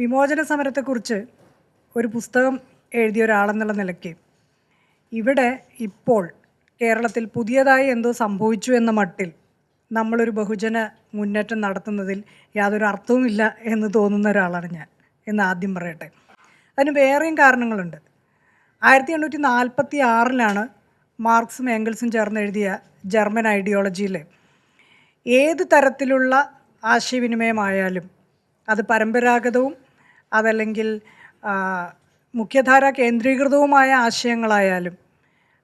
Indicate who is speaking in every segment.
Speaker 1: വിമോചന സമരത്തെക്കുറിച്ച് ഒരു പുസ്തകം എഴുതിയ ഒരാളെന്നുള്ള നിലയ്ക്ക്. ഇവിടെ ഇപ്പോൾ കേരളത്തിൽ പുതിയതായി എന്തോ സംഭവിച്ചു എന്ന മട്ടിൽ നമ്മളൊരു ബഹുജന മുന്നേറ്റം നടത്തുന്നതിൽ യാതൊരു അർത്ഥവുമില്ല എന്ന് തോന്നുന്ന ഒരാളാണ് ഞാൻ എന്ന് ആദ്യം പറയട്ടെ. അതിന് വേറെയും കാരണങ്ങളുണ്ട്. ആയിരത്തി എണ്ണൂറ്റി നാൽപ്പത്തി ആറിലാണ് മാർക്സും ഏംഗിൾസും ചേർന്ന് എഴുതിയ ജർമ്മൻ ഐഡിയോളജിയിൽ ഏത് തരത്തിലുള്ള ആശയവിനിമയമായാലും അത് പരമ്പരാഗതവും അതല്ലെങ്കിൽ മുഖ്യധാര കേന്ദ്രീകൃതവുമായ ആശയങ്ങളായാലും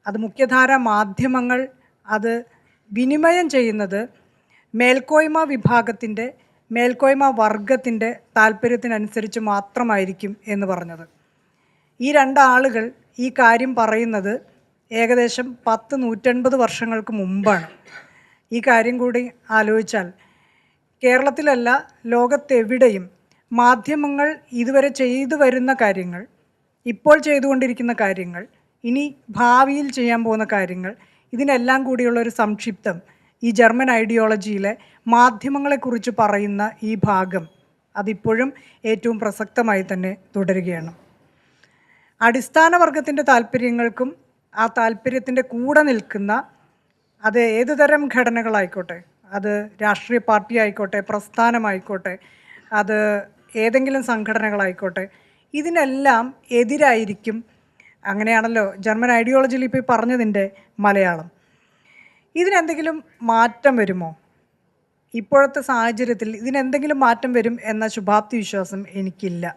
Speaker 1: അത് മുഖ്യധാര മാധ്യമങ്ങൾ അത് വിനിമയം ചെയ്യുന്നത് മേൽക്കോയ്മ വിഭാഗത്തിന്റെ മേൽക്കോയ്മ വർഗത്തിന്റെ താല്പര്യത്തിനനുസരിച്ച് മാത്രമായിരിക്കും എന്ന് പറഞ്ഞത്. ഈ രണ്ടാളുകൾ ഈ കാര്യം പറയുന്നത് ഏകദേശം പത്ത് നൂറ്റൻപത് വർഷങ്ങൾക്ക് മുമ്പാണ്. ഈ കാര്യം കൂടി ആലോചിച്ചാൽ കേരളത്തിലല്ല ലോകത്തെവിടെയും മാധ്യമങ്ങൾ ഇതുവരെ ചെയ്തു വരുന്ന കാര്യങ്ങൾ ഇപ്പോൾ ചെയ്തുകൊണ്ടിരിക്കുന്ന കാര്യങ്ങൾ ഇനി ഭാവിയിൽ ചെയ്യാൻ പോകുന്ന കാര്യങ്ങൾ ഇതിനെല്ലാം കൂടിയുള്ള ഒരു സംക്ഷിപ്തം ഈ ജർമ്മൻ ഐഡിയോളജിയിലെ മാധ്യമങ്ങളെക്കുറിച്ച് പറയുന്ന ഈ ഭാഗം അതിപ്പോഴും ഏറ്റവും പ്രസക്തമായി തന്നെ തുടരുകയാണ്. അടിസ്ഥാന വർഗത്തിന്റെ താല്പര്യങ്ങൾക്കും ആ താല്പര്യത്തിന്റെ കൂടെ നിൽക്കുന്ന അത് ഏതു തരം ഘടനകളായിക്കോട്ടെ അത് രാഷ്ട്രീയ പാർട്ടി ആയിക്കോട്ടെ പ്രസ്ഥാനമായിക്കോട്ടെ അത് ഏതെങ്കിലും സംഘടനകളായിക്കോട്ടെ ഇതിനെല്ലാം എതിരായിരിക്കും. അങ്ങനെയാണല്ലോ ജർമ്മൻ ഐഡിയോളജിയിൽ ഇപ്പോൾ പറഞ്ഞതിന്റെ മലയാളം. ഇതിനെന്തെങ്കിലും മാറ്റം വരുമോ? ഇപ്പോഴത്തെ സാഹചര്യത്തിൽ ഇതിനെന്തെങ്കിലും മാറ്റം വരും എന്ന ശുഭാപ്തി വിശ്വാസം എനിക്കില്ല.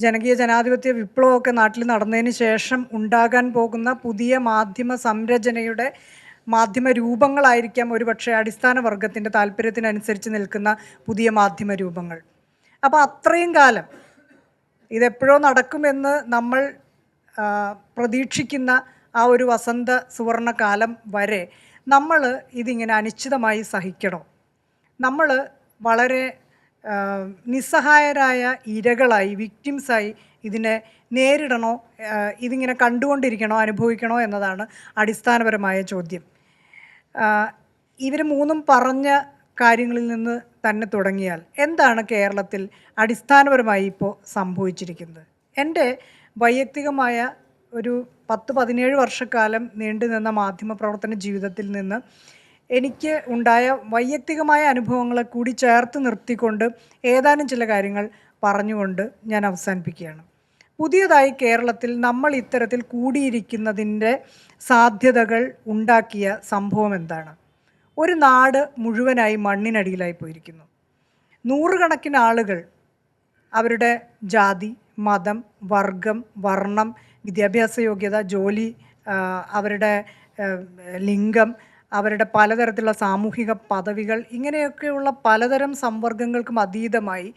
Speaker 1: ജനകീയ ജനാധിപത്യ വിപ്ലവമൊക്കെ നാട്ടിൽ നടന്നതിന് ശേഷം ഉണ്ടാകാൻ പോകുന്ന പുതിയ മാധ്യമ സംരചനയുടെ മാധ്യമ രൂപങ്ങളായിരിക്കാം ഒരുപക്ഷെ അടിസ്ഥാന വർഗത്തിന്റെ താല്പര്യത്തിനനുസരിച്ച് നിൽക്കുന്ന പുതിയ മാധ്യമ രൂപങ്ങൾ. അപ്പോൾ അത്രയും കാലം ഇതെപ്പോഴോ നടക്കുമെന്ന് നമ്മൾ പ്രതീക്ഷിക്കുന്ന ആ ഒരു വസന്ത സുവർണകാലം വരെ നമ്മൾ ഇതിങ്ങനെ അനിശ്ചിതമായി സഹിക്കണോ. നമ്മൾ വളരെ നിസ്സഹായരായ ഇരകളായി വിക്ടിംസായി ഇതിനെ നേരിടണോ ഇതിങ്ങനെ കണ്ടുകൊണ്ടിരിക്കണോ അനുഭവിക്കണോ എന്നതാണ് അടിസ്ഥാനപരമായ ചോദ്യം. ഇവർ മൂന്നും പറഞ്ഞ കാര്യങ്ങളിൽ നിന്ന് തന്നെ തുടങ്ങിയാൽ എന്താണ് കേരളത്തിൽ അടിസ്ഥാനപരമായി ഇപ്പോൾ സംഭവിച്ചിരിക്കുന്നത്? എന്റെ വൈയക്തികമായ ഒരു പത്ത് പതിനേഴ് വർഷക്കാലം നീണ്ടു നിന്ന മാധ്യമപ്രവർത്തന ജീവിതത്തിൽ നിന്ന് എനിക്ക് ഉണ്ടായ വൈയക്തികമായ അനുഭവങ്ങളെ കൂടി ചേർത്ത് നിർത്തിക്കൊണ്ട് ഏതാനും ചില കാര്യങ്ങൾ പറഞ്ഞുകൊണ്ട് ഞാൻ അവസാനിപ്പിക്കുകയാണ്. പുതിയതായി കേരളത്തിൽ നമ്മൾ ഇത്തരത്തിൽ കൂടിയിരിക്കുന്നതിന്റെ സാധ്യതകൾ ഉണ്ടാക്കിയ സംഭവം എന്താണ്? ഒരു നാട് മുഴുവനായി മണ്ണിനടിയിലായി പോയിരിക്കുന്നു. നൂറുകണക്കിന് ആളുകൾ അവരുടെ ജാതി മതം വർഗം വർണം വിദ്യാഭ്യാസ യോഗ്യത ജോലി അവരുടെ ലിംഗം അവരുടെ പലതരത്തിലുള്ള സാമൂഹിക പദവികൾ ഇങ്ങനെയൊക്കെയുള്ള പലതരം സംവർഗങ്ങൾക്കും അതീതമായി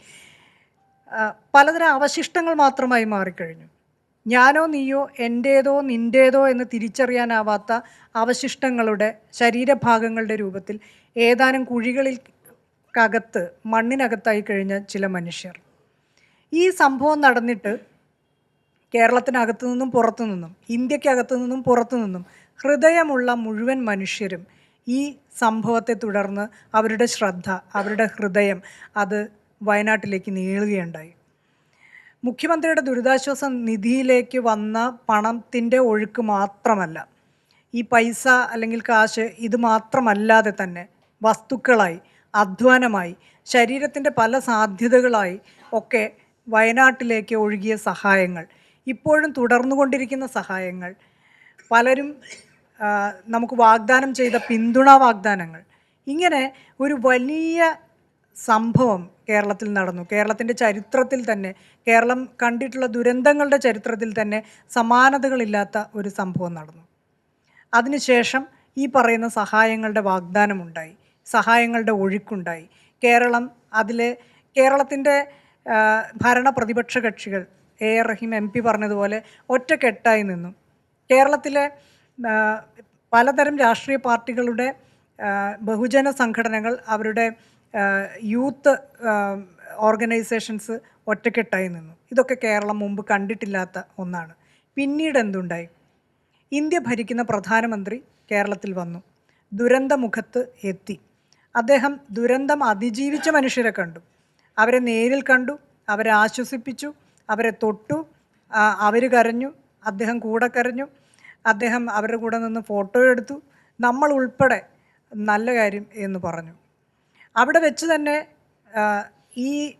Speaker 1: പലതരം അവശിഷ്ടങ്ങൾ മാത്രമായി മാറിക്കഴിഞ്ഞു. ഞാനോ നീയോ എന്റേതോ നിന്റേതോ എന്ന് തിരിച്ചറിയാനാവാത്ത അവശിഷ്ടങ്ങളുടെ ശരീരഭാഗങ്ങളുടെ രൂപത്തിൽ ഏതാനും കുഴികളിൽ കകത്ത് മണ്ണിനകത്തായി കഴിഞ്ഞ ചില മനുഷ്യർ. ഈ സംഭവം നടന്നിട്ട് കേരളത്തിനകത്തു നിന്നും പുറത്തു നിന്നും ഇന്ത്യക്കകത്തു നിന്നും പുറത്തു നിന്നും ഹൃദയമുള്ള മുഴുവൻ മനുഷ്യരും ഈ സംഭവത്തെ തുടർന്ന് അവരുടെ ശ്രദ്ധ അവരുടെ ഹൃദയം അത് വയനാട്ടിലേക്ക് നീളുകയുണ്ടായി. മുഖ്യമന്ത്രിയുടെ ദുരിതാശ്വാസ നിധിയിലേക്ക് വന്ന പണത്തിന്റെ ഒഴുക്ക് മാത്രമല്ല ഈ പൈസ അല്ലെങ്കിൽ കാശ് ഇത് മാത്രമല്ലാതെ തന്നെ വസ്തുക്കളായി അധ്വാനമായി ശരീരത്തിന്റെ പല സാധ്യതകളായി ഒക്കെ വയനാട്ടിലേക്ക് ഒഴുകിയ സഹായങ്ങൾ ഇപ്പോഴും തുടർന്നുകൊണ്ടിരിക്കുന്ന സഹായങ്ങൾ പലരും നമുക്ക് വാഗ്ദാനം ചെയ്ത പിന്തുണ വാഗ്ദാനങ്ങൾ ഇങ്ങനെ ഒരു വലിയ സംഭവം കേരളത്തിൽ നടന്നു. കേരളത്തിന്റെ ചരിത്രത്തിൽ തന്നെ കേരളം കണ്ടിട്ടുള്ള ദുരന്തങ്ങളുടെ ചരിത്രത്തിൽ തന്നെ സമാനതകളില്ലാത്ത ഒരു സംഭവം നടന്നു. അതിനുശേഷം ഈ പറയുന്ന സഹായങ്ങളുടെ വാഗ്ദാനമുണ്ടായി. സഹായങ്ങളുടെ ഒഴുക്കുണ്ടായി. കേരളം അതിലെ കേരളത്തിന്റെ ഭരണ പ്രതിപക്ഷ കക്ഷികൾ A. R. Rahim M. P പറഞ്ഞതുപോലെ ഒറ്റക്കെട്ടായി നിന്നു. കേരളത്തിലെ പലതരം രാഷ്ട്രീയ പാർട്ടികളുടെ ബഹുജന സംഘടനകൾ അവരുടെ യൂത്ത് ഓർഗനൈസേഷൻസ് ഒറ്റക്കെട്ടായി നിന്നു. ഇതൊക്കെ കേരളം മുമ്പ് കണ്ടിട്ടില്ലാത്ത ഒന്നാണ്. പിന്നീട് എന്തുണ്ടായി? ഇന്ത്യ ഭരിക്കുന്ന പ്രധാനമന്ത്രി കേരളത്തിൽ വന്നു. ദുരന്തമുഖത്ത് എത്തി. അദ്ദേഹം ദുരന്തം അതിജീവിച്ച മനുഷ്യരെ കണ്ടു. അവരെ നേരിൽ കണ്ടു അവരെ ആശ്വസിപ്പിച്ചു അവരെ തൊട്ടു അവർ കരഞ്ഞു അദ്ദേഹം കൂടെ കരഞ്ഞു അദ്ദേഹം അവരുടെ കൂടെ നിന്ന് ഫോട്ടോ എടുത്തു. നമ്മൾ ഉൾപ്പെടെ നല്ല കാര്യം എന്ന് പറഞ്ഞു. അവിടെ വെച്ച് തന്നെ ഈ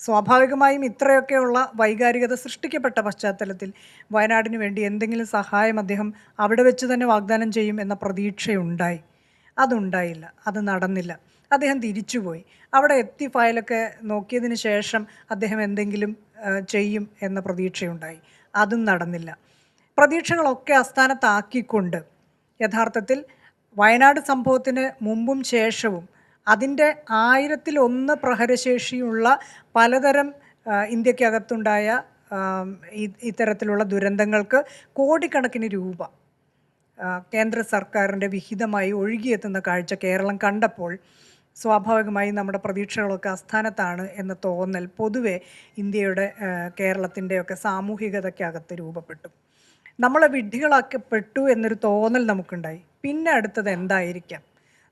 Speaker 1: സ്വാഭാവികമായും ഇത്രയൊക്കെയുള്ള വൈകാരികത സൃഷ്ടിക്കപ്പെട്ട പശ്ചാത്തലത്തിൽ വയനാടിന് വേണ്ടി എന്തെങ്കിലും സഹായം അദ്ദേഹം അവിടെ വെച്ച് തന്നെ വാഗ്ദാനം ചെയ്യും എന്ന പ്രതീക്ഷയുണ്ടായി. അതുണ്ടായില്ല. അത് നടന്നില്ല. അദ്ദേഹം തിരിച്ചുപോയി. അവിടെ എത്തി ഫയലൊക്കെ നോക്കിയതിന് ശേഷം അദ്ദേഹം എന്തെങ്കിലും ചെയ്യും എന്ന പ്രതീക്ഷയുണ്ടായി. അതും നടന്നില്ല. പ്രതീക്ഷകളൊക്കെ അസ്ഥാനത്താക്കിക്കൊണ്ട് യഥാർത്ഥത്തിൽ വയനാട് സംഭവത്തിന് മുമ്പും ശേഷവും അതിന്റെ ആയിരത്തിലൊന്ന് പ്രഹരശേഷിയുള്ള പലതരം ഇന്ത്യക്കകത്തുണ്ടായ ഇത്തരത്തിലുള്ള ദുരന്തങ്ങൾക്ക് കോടിക്കണക്കിന് രൂപ കേന്ദ്ര സർക്കാരിന്റെ വിഹിതമായി ഒഴുകിയെത്തുന്ന കാഴ്ച കേരളം കണ്ടപ്പോൾ സ്വാഭാവികമായി നമ്മുടെ പ്രതീക്ഷകളൊക്കെ അസ്ഥാനത്താണ് എന്ന തോന്നൽ പൊതുവെ ഇന്ത്യയുടെ കേരളത്തിന്റെയൊക്കെ സാമൂഹികതയ്ക്കകത്ത് രൂപപ്പെട്ടു. നമ്മളെ വിഡ്ഢികളാക്കപ്പെട്ടു എന്നൊരു തോന്നൽ നമുക്കുണ്ടായി. പിന്നെ അടുത്തത് എന്തായിരിക്കാം?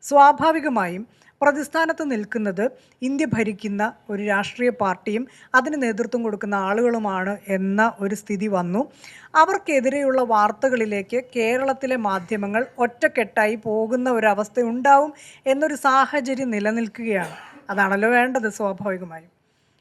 Speaker 1: സ്വാഭാവികമായും പ്രതിസ്ഥാനത്ത് നിൽക്കുന്നത് ഇന്ത്യ ഭരിക്കുന്ന ഒരു രാഷ്ട്രീയ പാർട്ടിയും അതിന് നേതൃത്വം കൊടുക്കുന്ന ആളുകളുമാണ് എന്ന ഒരു സ്ഥിതി വന്നു. അവർക്കെതിരെയുള്ള വാർത്തകളിലേക്ക് കേരളത്തിലെ മാധ്യമങ്ങൾ ഒറ്റക്കെട്ടായി പോകുന്ന ഒരവസ്ഥ ഉണ്ടാവും എന്നൊരു സാഹചര്യം നിലനിൽക്കുകയാണ്. അതാണല്ലോ വേണ്ടത് സ്വാഭാവികമായും.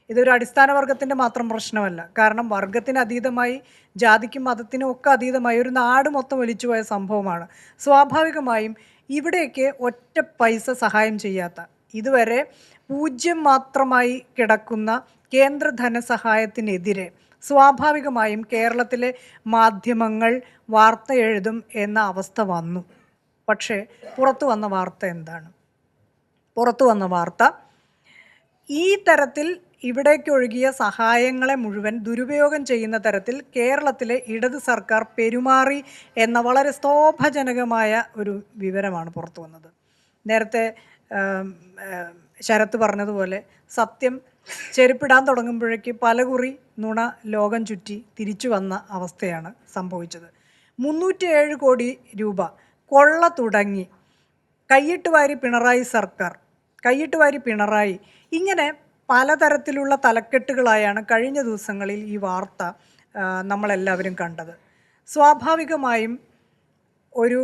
Speaker 1: ഇതൊരു അടിസ്ഥാന വർഗത്തിന്റെ മാത്രം പ്രശ്നമല്ല. കാരണം വർഗത്തിന് അതീതമായി ജാതിക്കും മതത്തിനും ഒക്കെ അതീതമായി ഒരു നാട് മൊത്തം ഒലിച്ചുപോയ സംഭവമാണ്. സ്വാഭാവികമായും ഇവിടേക്ക് ഒറ്റ പൈസ സഹായം ചെയ്യാത്ത ഇതുവരെ പൂജ്യം മാത്രമായി കിടക്കുന്ന കേന്ദ്ര ധനസഹായത്തിനെതിരെ സ്വാഭാവികമായും കേരളത്തിലെ മാധ്യമങ്ങൾ വാർത്ത എഴുതും എന്ന അവസ്ഥ വന്നു. പക്ഷേ പുറത്തു വന്ന വാർത്ത എന്താണ്? പുറത്തു വന്ന വാർത്ത ഈ തരത്തിൽ ഇവിടേക്ക് ഒഴുകിയ സഹായങ്ങളെ മുഴുവൻ ദുരുപയോഗം ചെയ്യുന്ന തരത്തിൽ കേരളത്തിലെ ഇടത് സർക്കാർ പെരുമാറി എന്ന വളരെ സ്തോഭജനകമായ ഒരു വിവരമാണ് പുറത്തു വന്നത്. നേരത്തെ ശരത്ത് പറഞ്ഞതുപോലെ സത്യം ചെരുപ്പിടാൻ തുടങ്ങുമ്പോഴേക്ക് പലകുറി നുണ ലോകം ചുറ്റി തിരിച്ചു വന്ന അവസ്ഥയാണ് സംഭവിച്ചത്. മുന്നൂറ്റിയേഴ് കോടി രൂപ കൊള്ള തുടങ്ങി കൈയിട്ട് വാരി പിണറായി സർക്കാർ കൈയിട്ട് വാരി പിണറായി ഇങ്ങനെ പലതരത്തിലുള്ള തലക്കെട്ടുകളായാണ് കഴിഞ്ഞ ദിവസങ്ങളിൽ ഈ വാർത്ത നമ്മളെല്ലാവരും കണ്ടത്. സ്വാഭാവികമായും ഒരു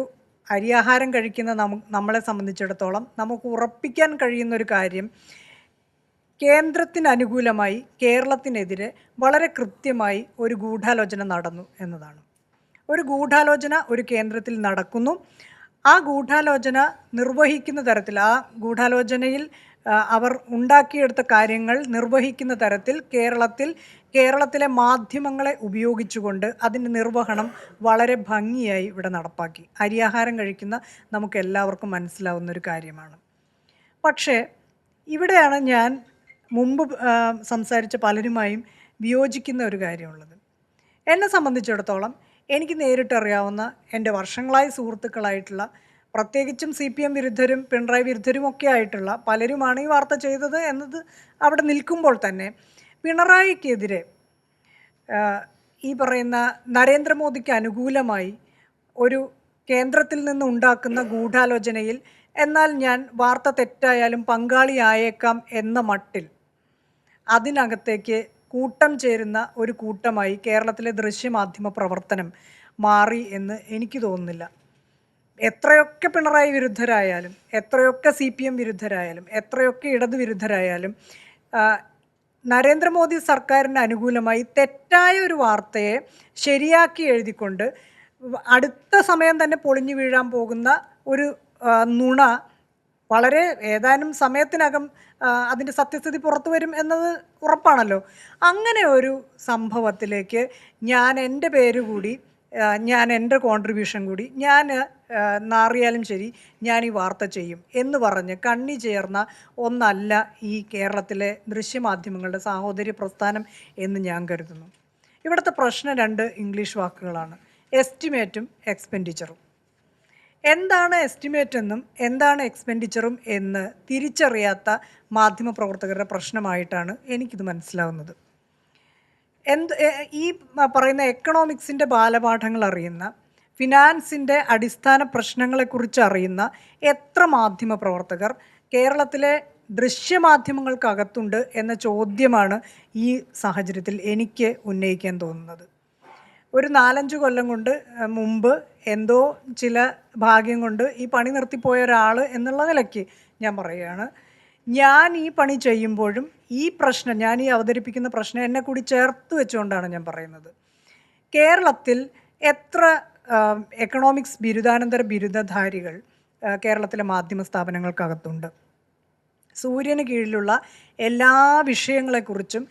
Speaker 1: അരിയാഹാരം കഴിക്കുന്ന നമു നമ്മളെ സംബന്ധിച്ചിടത്തോളം നമുക്ക് ഉറപ്പിക്കാൻ കഴിയുന്ന ഒരു കാര്യം കേന്ദ്രത്തിന് അനുകൂലമായി കേരളത്തിനെതിരെ വളരെ കൃത്യമായി ഒരു ഗൂഢാലോചന നടന്നു എന്നതാണ്. ഒരു ഗൂഢാലോചന ഒരു കേന്ദ്രത്തിൽ നടക്കുന്നു. ആ ഗൂഢാലോചന നിർവഹിക്കുന്ന തരത്തിൽ ആ ഗൂഢാലോചനയിൽ അവർ ഉണ്ടാക്കിയെടുത്ത കാര്യങ്ങൾ നിർവഹിക്കുന്ന തരത്തിൽ കേരളത്തിൽ കേരളത്തിലെ മാധ്യമങ്ങളെ ഉപയോഗിച്ചുകൊണ്ട് അതിന്റെ നിർവഹണം വളരെ ഭംഗിയായി ഇവിടെ നടപ്പാക്കി. അരിയാഹാരം കഴിക്കുന്ന നമുക്ക് എല്ലാവർക്കും മനസ്സിലാവുന്ന ഒരു കാര്യമാണ്. പക്ഷേ ഇവിടെയാണ് ഞാൻ മുമ്പ് സംസാരിച്ച പലരുമായും വിയോജിക്കുന്ന ഒരു കാര്യമുള്ളത്. എന്നെ സംബന്ധിച്ചിടത്തോളം എനിക്ക് നേരിട്ടറിയാവുന്ന എന്റെ വർഷങ്ങളായി സുഹൃത്തുക്കളായിട്ടുള്ള പ്രത്യേകിച്ചും സി പി എം വിരുദ്ധരും പിണറായി വിരുദ്ധരും ഒക്കെ ആയിട്ടുള്ള പലരുമാണ് ഈ വാർത്ത ചെയ്തത് എന്നത് അവിടെ നിൽക്കുമ്പോൾ തന്നെ പിണറായിക്കെതിരെ ഈ പറയുന്ന നരേന്ദ്രമോദിക്ക് അനുകൂലമായി ഒരു കേന്ദ്രത്തിൽ നിന്ന് ഉണ്ടാക്കുന്ന ഗൂഢാലോചനയിൽ എന്നാൽ ഞാൻ വാർത്ത തെറ്റായാലും പങ്കാളിയായേക്കാം എന്ന മട്ടിൽ അതിനകത്തേക്ക് കൂട്ടം ചേരുന്ന ഒരു കൂട്ടമായി കേരളത്തിലെ ദൃശ്യമാധ്യമ പ്രവർത്തനം മാറി എന്ന് എനിക്ക് തോന്നുന്നില്ല. എത്രയൊക്കെ പിണറായി വിരുദ്ധരായാലും എത്രയൊക്കെ സി പി എം വിരുദ്ധരായാലും എത്രയൊക്കെ ഇടത് വിരുദ്ധരായാലും നരേന്ദ്രമോദി സർക്കാരിന് അനുകൂലമായി തെറ്റായ ഒരു വാർത്തയെ ശരിയാക്കി എഴുതിക്കൊണ്ട് അടുത്ത സമയം തന്നെ പൊളിഞ്ഞു വീഴാൻ പോകുന്ന ഒരു നുണ വളരെ ഏതാനും സമയത്തിനകം അതിന്റെ സത്യസ്ഥിതി പുറത്തു വരും എന്നത് ഉറപ്പാണല്ലോ. അങ്ങനെ ഒരു സംഭവത്തിലേക്ക് ഞാൻ എന്റെ പേര് കൂടി ഞാൻ എന്റെ കോൺട്രിബ്യൂഷൻ കൂടി ഞാൻ നാറിയാലും ശരി ഞാൻ ഈ വാർത്ത ചെയ്യും എന്ന് പറഞ്ഞ് കണ്ണി ചേർന്ന ഒന്നല്ല ഈ കേരളത്തിലെ ദൃശ്യമാധ്യമങ്ങളുടെ സാഹോദര്യ പ്രസ്ഥാനം എന്ന് ഞാൻ കരുതുന്നു. ഇവിടുത്തെ പ്രശ്നം രണ്ട് ഇംഗ്ലീഷ് വാക്കുകളാണ് എസ്റ്റിമേറ്റും എക്സ്പെൻഡിച്ചറും. എന്താണ് എസ്റ്റിമേറ്റ് എന്നും എന്താണ് എക്സ്പെൻഡിച്ചറും എന്ന് തിരിച്ചറിയാത്ത മാധ്യമപ്രവർത്തകരുടെ പ്രശ്നമായിട്ടാണ് എനിക്കിത് മനസ്സിലാവുന്നത്. എന്ത് ഈ പറയുന്ന എക്കണോമിക്സിന്റെ ബാലപാഠങ്ങൾ അറിയുന്ന ഫിനാൻസിന്റെ അടിസ്ഥാന പ്രശ്നങ്ങളെക്കുറിച്ച് അറിയുന്ന എത്ര മാധ്യമ പ്രവർത്തകർ കേരളത്തിലെ ദൃശ്യമാധ്യമങ്ങൾക്കകത്തുണ്ട് എന്ന ചോദ്യമാണ് ഈ സാഹചര്യത്തിൽ എനിക്ക് ഉന്നയിക്കാൻ തോന്നുന്നത്. ഒരു നാലഞ്ച് കൊല്ലം കൊണ്ട് മുമ്പ് എന്തോ ചില ഭാഗ്യം കൊണ്ട് ഈ പണി നിർത്തിപ്പോയ ഒരാൾ എന്നുള്ള നിലയ്ക്ക് ഞാൻ പറയുകയാണ്. ഞാൻ ഈ പണി ചെയ്യുമ്പോഴും ഈ പ്രശ്നം ഞാൻ ഈ അവതരിപ്പിക്കുന്ന പ്രശ്നം എന്നെ കൂടി ചേർത്ത് വെച്ചുകൊണ്ടാണ് ഞാൻ പറയുന്നത്. കേരളത്തിൽ എത്ര എക്കണോമിക്സ് ബിരുദാനന്തര ബിരുദധാരികൾ കേരളത്തിലെ മാധ്യമ സ്ഥാപനങ്ങൾക്കകത്തുണ്ട്. സൂര്യന് കീഴിലുള്ള എല്ലാ വിഷയങ്ങളെക്കുറിച്ചും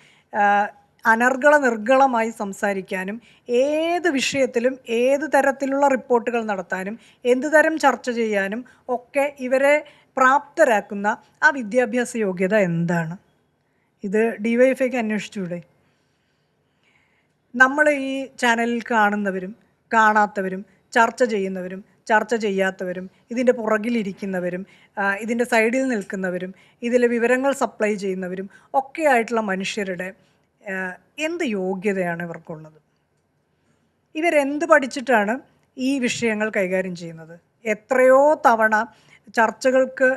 Speaker 1: അനർഗള നിർഗളമായി സംസാരിക്കാനും ഏത് വിഷയത്തിലും ഏത് തരത്തിലുള്ള റിപ്പോർട്ടുകൾ നടത്താനും എന്ത് തരം ചർച്ച ചെയ്യാനും ഒക്കെ ഇവരെ പ്രാപ്തരാക്കുന്ന ആ വിദ്യാഭ്യാസ യോഗ്യത എന്താണ്? ഇത് ഡിവൈഎഫ്ഐക്ക് അന്വേഷിച്ചൂടെ? നമ്മൾ ഈ ചാനലിൽ കാണുന്നവരും കാണാത്തവരും ചർച്ച ചെയ്യുന്നവരും ചർച്ച ചെയ്യാത്തവരും ഇതിന്റെ പുറകിലിരിക്കുന്നവരും ഇതിന്റെ സൈഡിൽ നിൽക്കുന്നവരും ഇതിലെ വിവരങ്ങൾ സപ്ലൈ ചെയ്യുന്നവരും ഒക്കെ ആയിട്ടുള്ള മനുഷ്യരുടെ എന്ത് യോഗ്യതയാണ് ഇവർക്കുള്ളത്? ഇവരെന്ത് പഠിച്ചിട്ടാണ് ഈ വിഷയങ്ങൾ കൈകാര്യം ചെയ്യുന്നത്? എത്രയോ തവണ ചർച്ചകൾക്ക്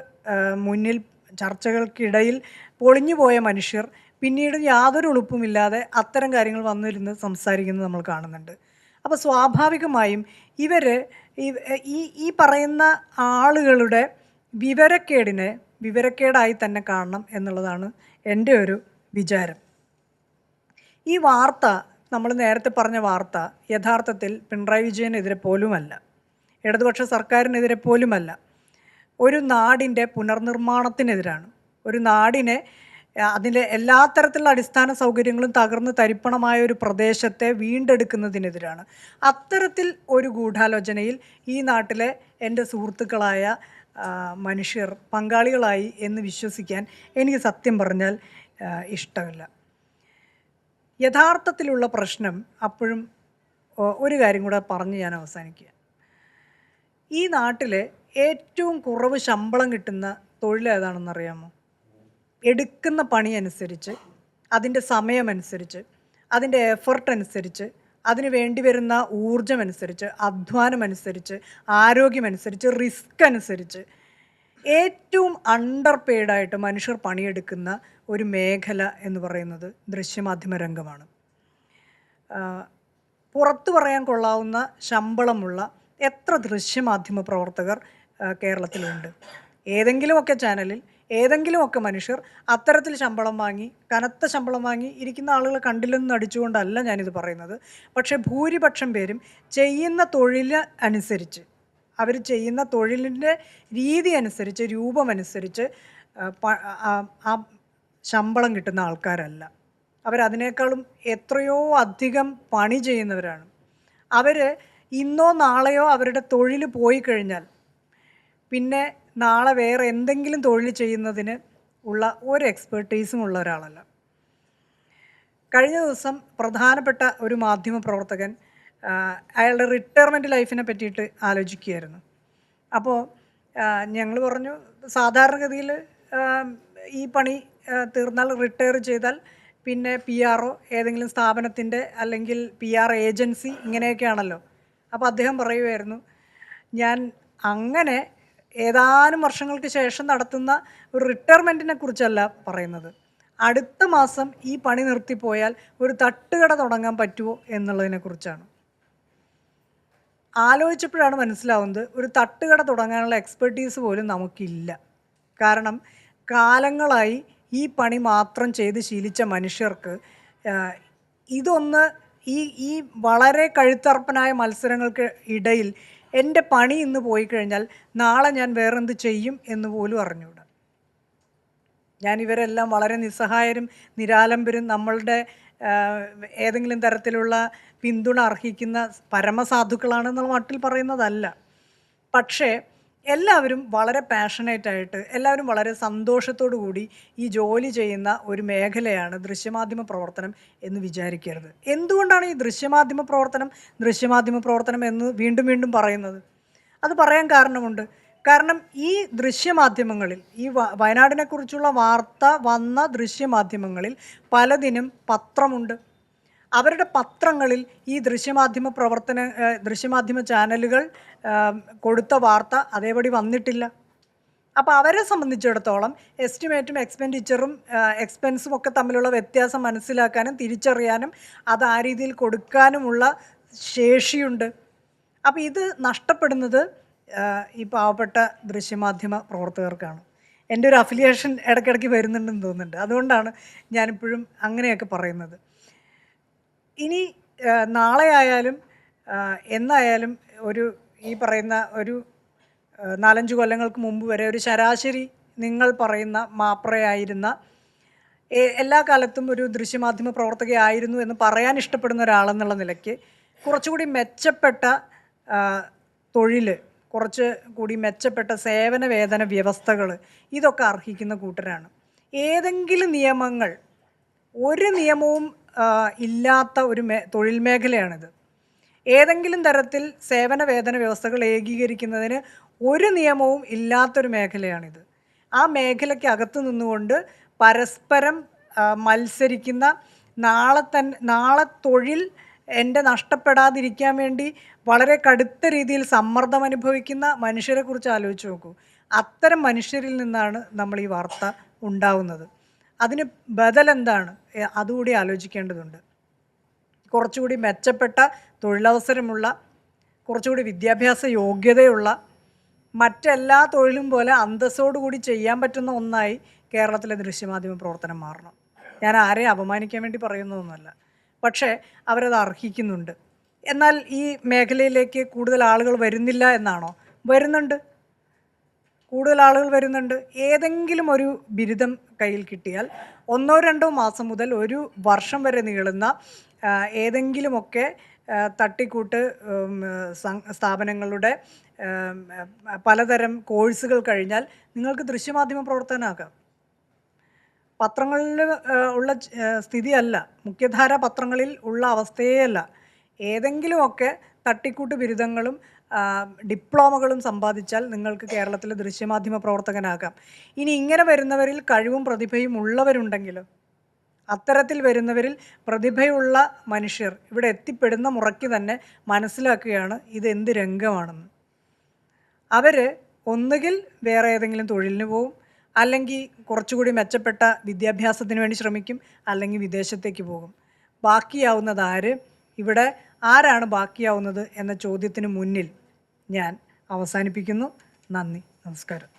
Speaker 1: മുന്നിൽ ചർച്ചകൾക്കിടയിൽ പൊളിഞ്ഞുപോയ മനുഷ്യർ പിന്നീട് യാതൊരു ഉളുപ്പുമില്ലാതെ അത്തരം കാര്യങ്ങൾ വന്നിരുന്ന് സംസാരിക്കുന്നത് നമ്മൾ കാണുന്നുണ്ട്. അപ്പോൾ സ്വാഭാവികമായും ഇവർ ഈ ഈ പറയുന്ന ആളുകളുടെ വിവരക്കേടിനെ വിവരക്കേടായി തന്നെ കാണണം എന്നുള്ളതാണ് എന്റെ ഒരു വിചാരം. ഈ വാർത്ത നമ്മൾ നേരത്തെ പറഞ്ഞ വാർത്ത യഥാർത്ഥത്തിൽ പിണറായി വിജയനെതിരെ പോലുമല്ല. ഇടതുപക്ഷ സർക്കാരിനെതിരെ പോലുമല്ല. ഒരു നാടിന്റെ പുനർനിർമ്മാണത്തിനെതിരാണ്. ഒരു നാടിനെ അതിന്റെ എല്ലാ തരത്തിലുള്ള അടിസ്ഥാന സൗകര്യങ്ങളും തകർന്ന് തരിപ്പണമായ ഒരു പ്രദേശത്തെ വീണ്ടെടുക്കുന്നതിനെതിരാണ്. അത്തരത്തിൽ ഒരു ഗൂഢാലോചനയിൽ ഈ നാട്ടിലെ എന്റെ സുഹൃത്തുക്കളായ മനുഷ്യർ പങ്കാളികളായി എന്ന് വിശ്വസിക്കാൻ എനിക്ക് സത്യം പറഞ്ഞാൽ ഇഷ്ടമില്ല. യഥാർത്ഥത്തിലുള്ള പ്രശ്നം അപ്പോഴും ഒരു കാര്യം കൂടെ പറഞ്ഞ് ഞാൻ അവസാനിക്കുക. ഈ നാട്ടിലെ ഏറ്റവും കുറവ് ശമ്പളം കിട്ടുന്ന തൊഴിൽ ഏതാണെന്ന് അറിയാമോ എടുക്കുന്ന പണി അനുസരിച്ച് അതിന്റെ സമയമനുസരിച്ച് അതിന്റെ എഫർട്ട് അനുസരിച്ച് അതിന് വേണ്ടി വരുന്ന ഊർജം അനുസരിച്ച് അധ്വാനം അനുസരിച്ച് ആരോഗ്യമനുസരിച്ച് റിസ്ക് അനുസരിച്ച് ഏറ്റവും അണ്ടർ പെയ്ഡായിട്ട് മനുഷ്യർ പണിയെടുക്കുന്ന ഒരു മേഖല എന്ന് പറയുന്നത് ദൃശ്യമാധ്യമ രംഗമാണ്. പുറത്തു പറയാൻ കൊള്ളാവുന്ന ശമ്പളമുള്ള എത്ര ദൃശ്യമാധ്യമ പ്രവർത്തകർ കേരളത്തിലുണ്ട്. ഏതെങ്കിലുമൊക്കെ ചാനലിൽ ഏതെങ്കിലുമൊക്കെ മനുഷ്യർ അത്തരത്തിൽ ശമ്പളം വാങ്ങി കനത്ത ശമ്പളം വാങ്ങി ഇരിക്കുന്ന ആളുകളെ കണ്ടില്ലെന്ന് അടിച്ചുകൊണ്ടല്ല ഞാനിത് പറയുന്നത്. പക്ഷേ ഭൂരിപക്ഷം പേരും ചെയ്യുന്ന തൊഴിൽ അനുസരിച്ച് അവർ ചെയ്യുന്ന തൊഴിലിന്റെ രീതി അനുസരിച്ച് രൂപമനുസരിച്ച് ആ, ശമ്പളം കിട്ടുന്ന ആൾക്കാരല്ല. അവരതിനേക്കാളും എത്രയോ അധികം പണി ചെയ്യുന്നവരാണ്. അവർ ഇന്നോ നാളെയോ അവരുടെ തൊഴിൽ പോയി കഴിഞ്ഞാൽ പിന്നെ നാളെ വേറെ എന്തെങ്കിലും തൊഴിൽ ചെയ്യുന്നതിന് ഉള്ള ഒരു എക്സ്പെർട്ടീസും ഉള്ള ഒരാളല്ല. കഴിഞ്ഞ ദിവസം പ്രധാനപ്പെട്ട ഒരു മാധ്യമ പ്രവർത്തകൻ അയാളുടെ റിട്ടയർമെന്റ് ലൈഫിനെ പറ്റിയിട്ട് ആലോചിക്കുകയായിരുന്നു. അപ്പോൾ ഞങ്ങൾ പറഞ്ഞു സാധാരണഗതിയിൽ ഈ പണി തീർന്നാൽ റിട്ടയർ ചെയ്താൽ പിന്നെ പി ആർ ഒ ഏതെങ്കിലും സ്ഥാപനത്തിന്റെ അല്ലെങ്കിൽ പി ആർ ഏജൻസി ഇങ്ങനെയൊക്കെയാണല്ലോ. അപ്പോൾ അദ്ദേഹം പറയുമായിരുന്നു ഞാൻ അങ്ങനെ ഏതാനും വർഷങ്ങൾക്ക് ശേഷം നടത്തുന്ന ഒരു റിട്ടയർമെന്റിനെ കുറിച്ചല്ല പറയുന്നത്. അടുത്ത മാസം ഈ പണി നിർത്തിപ്പോയാൽ ഒരു തട്ടുകട തുടങ്ങാൻ പറ്റുമോ എന്നുള്ളതിനെക്കുറിച്ചാണ് ആലോചിച്ചപ്പോഴാണ് മനസ്സിലാവുന്നത് ഒരു തട്ടുകട തുടങ്ങാനുള്ള എക്സ്പെർട്ടീസ് പോലും നമുക്കില്ല. കാരണം കാലങ്ങളായി ഈ പണി മാത്രം ചെയ്ത് ശീലിച്ച മനുഷ്യർക്ക് ഇതൊന്ന് ഈ ഈ വളരെ കഴുത്തർപ്പനായ മത്സരങ്ങൾക്ക് ഇടയിൽ എന്റെ പണി ഇന്ന് പോയി കഴിഞ്ഞാൽ നാളെ ഞാൻ വേറെന്ത് ചെയ്യും എന്ന് പോലും അറിഞ്ഞൂട. ഞാൻ ഇവരെല്ലാം വളരെ നിസ്സഹായരും നിരാലംബരും നമ്മളുടെ ഏതെങ്കിലും തരത്തിലുള്ള പിന്തുണ അർഹിക്കുന്ന പരമസാധുക്കളാണെന്നുള്ള മട്ടിൽ പറയുന്നതല്ല. പക്ഷേ എല്ലാവരും വളരെ പാഷനേറ്റ് ആയിട്ട് എല്ലാവരും വളരെ സന്തോഷത്തോടു കൂടി ഈ ജോലി ചെയ്യുന്ന ഒരു മേഖലയാണ് ദൃശ്യമാധ്യമ പ്രവർത്തനം എന്ന് വിചാരിക്കരുത്. എന്തുകൊണ്ടാണ് ഈ ദൃശ്യമാധ്യമ പ്രവർത്തനം ദൃശ്യമാധ്യമ പ്രവർത്തനം എന്ന് വീണ്ടും വീണ്ടും പറയുന്നത്? അത് പറയാൻ കാരണമുണ്ട്. കാരണം ഈ ദൃശ്യമാധ്യമങ്ങളിൽ ഈ വയനാടിനെക്കുറിച്ചുള്ള വാർത്ത വന്ന ദൃശ്യമാധ്യമങ്ങളിൽ പലതിനും പത്രമുണ്ട്. അവരുടെ പത്രങ്ങളിൽ ഈ ദൃശ്യമാധ്യമ പ്രവർത്തന ദൃശ്യമാധ്യമ ചാനലുകൾ കൊടുത്ത വാർത്ത അതേപടി വന്നിട്ടില്ല. അപ്പോൾ അവരെ സംബന്ധിച്ചിടത്തോളം എസ്റ്റിമേറ്റും എക്സ്പെൻഡിച്ചറും എക്സ്പെൻസും ഒക്കെ തമ്മിലുള്ള വ്യത്യാസം മനസ്സിലാക്കാനും തിരിച്ചറിയാനും അത് ആ രീതിയിൽ കൊടുക്കാനുമുള്ള ശേഷിയുണ്ട്. അപ്പോൾ ഇത് നഷ്ടപ്പെടുന്നത് ഈ പാവപ്പെട്ട ദൃശ്യമാധ്യമ പ്രവർത്തകർക്കാണ്. എന്റെ ഒരു അഫിലിയേഷൻ ഇടയ്ക്കിടയ്ക്ക് വരുന്നുണ്ടെന്ന് തോന്നുന്നുണ്ട്. അതുകൊണ്ടാണ് ഞാനിപ്പോഴും അങ്ങനെയൊക്കെ പറയുന്നത്. ഇനി നാളെ ആയാലും എന്നായാലും ഒരു ഈ പറയുന്ന ഒരു നാലഞ്ച് കൊല്ലങ്ങൾക്ക് മുമ്പ് വരെ ഒരു ശരാശരി നിങ്ങൾ പറയുന്ന മാപ്രയായിരുന്ന എല്ലാ കാലത്തും ഒരു ദൃശ്യമാധ്യമ പ്രവർത്തകയായിരുന്നു എന്ന് പറയാൻ ഇഷ്ടപ്പെടുന്ന ഒരാളെന്നുള്ള നിലയ്ക്ക് കുറച്ചുകൂടി മെച്ചപ്പെട്ട തൊഴിൽ കുറച്ച് കൂടി മെച്ചപ്പെട്ട സേവന വേതന വ്യവസ്ഥകൾ ഇതൊക്കെ അർഹിക്കുന്ന കൂട്ടരാണ്. ഏതെങ്കിലും നിയമങ്ങൾ ഒരു നിയമവും ഇല്ലാത്ത ഒരു മേ തൊഴിൽ മേഖലയാണിത്. ഏതെങ്കിലും തരത്തിൽ സേവന വേതന വ്യവസ്ഥകൾ ഏകീകരിക്കുന്നതിന് ഒരു നിയമവും ഇല്ലാത്തൊരു മേഖലയാണിത്. ആ മേഖലയ്ക്ക് അകത്ത് നിന്നുകൊണ്ട് പരസ്പരം മത്സരിക്കുന്ന നാളെ തൻ നാളെ തൊഴിൽ എന്റെ നഷ്ടപ്പെടാതിരിക്കാൻ വേണ്ടി വളരെ കടുത്ത രീതിയിൽ സമ്മർദ്ദം അനുഭവിക്കുന്ന മനുഷ്യരെക്കുറിച്ച് ആലോചിച്ച് നോക്കൂ. അത്തരം മനുഷ്യരിൽ നിന്നാണ് നമ്മൾ ഈ വാർത്ത ഉണ്ടാവുന്നത്. അതിന് ബദൽ എന്താണ് അതുകൂടി ആലോചിക്കേണ്ടതുണ്ട്. കുറച്ചുകൂടി മെച്ചപ്പെട്ട തൊഴിലവസരമുള്ള കുറച്ചുകൂടി വിദ്യാഭ്യാസ യോഗ്യതയുള്ള മറ്റെല്ലാ തൊഴിലും പോലെ അന്തസ്സോടുകൂടി ചെയ്യാൻ പറ്റുന്ന ഒന്നായി കേരളത്തിലെ ദൃശ്യമാധ്യമ പ്രവർത്തനം മാറണം. ഞാൻ ആരെയും അപമാനിക്കാൻ വേണ്ടി പറയുന്നതൊന്നുമല്ല. പക്ഷേ അവരത് അർഹിക്കുന്നുണ്ട്. എന്നാൽ ഈ മേഖലയിലേക്ക് കൂടുതൽ ആളുകൾ വരുന്നില്ല എന്നാണോ? വരുന്നുണ്ട്. കൂടുതൽ ആളുകൾ വരുന്നുണ്ട്. ഏതെങ്കിലും ഒരു ബിരുദം കയ്യിൽ കിട്ടിയാൽ ഒന്നോ രണ്ടോ മാസം മുതൽ ഒരു വർഷം വരെ നീളുന്ന ഏതെങ്കിലുമൊക്കെ തട്ടിക്കൂട്ട് സ്ഥാപനങ്ങളുടെ പലതരം കോഴ്സുകൾ കഴിഞ്ഞാൽ നിങ്ങൾക്ക് ദൃശ്യമാധ്യമ പ്രവർത്തനമാക്കാം പത്രങ്ങളിൽ ഉള്ള സ്ഥിതിയല്ല. മുഖ്യധാര പത്രങ്ങളിൽ ഉള്ള അവസ്ഥയേ അല്ല. ഏതെങ്കിലുമൊക്കെ തട്ടിക്കൂട്ട് ബിരുദങ്ങളും ഡിപ്ലോമകളും സമ്പാദിച്ചാൽ നിങ്ങൾക്ക് കേരളത്തിലെ ദൃശ്യമാധ്യമ പ്രവർത്തകനാകാം. ഇനി ഇങ്ങനെ വരുന്നവരിൽ കഴിവും പ്രതിഭയും ഉള്ളവരുണ്ടെങ്കിലോ? അത്തരത്തിൽ വരുന്നവരിൽ പ്രതിഭയുള്ള മനുഷ്യർ ഇവിടെ എത്തിപ്പെടുന്ന മുറയ്ക്ക് തന്നെ മനസ്സിലാക്കുകയാണ് ഇത് എന്ത് രംഗമാണെന്ന്. അവർ ഒന്നുകിൽ വേറെ ഏതെങ്കിലും തൊഴിലിന് പോവും അല്ലെങ്കിൽ കുറച്ചുകൂടി മെച്ചപ്പെട്ട വിദ്യാഭ്യാസത്തിന് വേണ്ടി ശ്രമിക്കും അല്ലെങ്കിൽ വിദേശത്തേക്ക് പോകും. ബാക്കിയാവുന്നത് ആര്? ഇവിടെ ആരാണ് ബാക്കിയാവുന്നത് എന്ന ചോദ്യത്തിന് മുന്നിൽ ഞാൻ അവസാനിപ്പിക്കുന്നു. നന്ദി. നമസ്കാരം.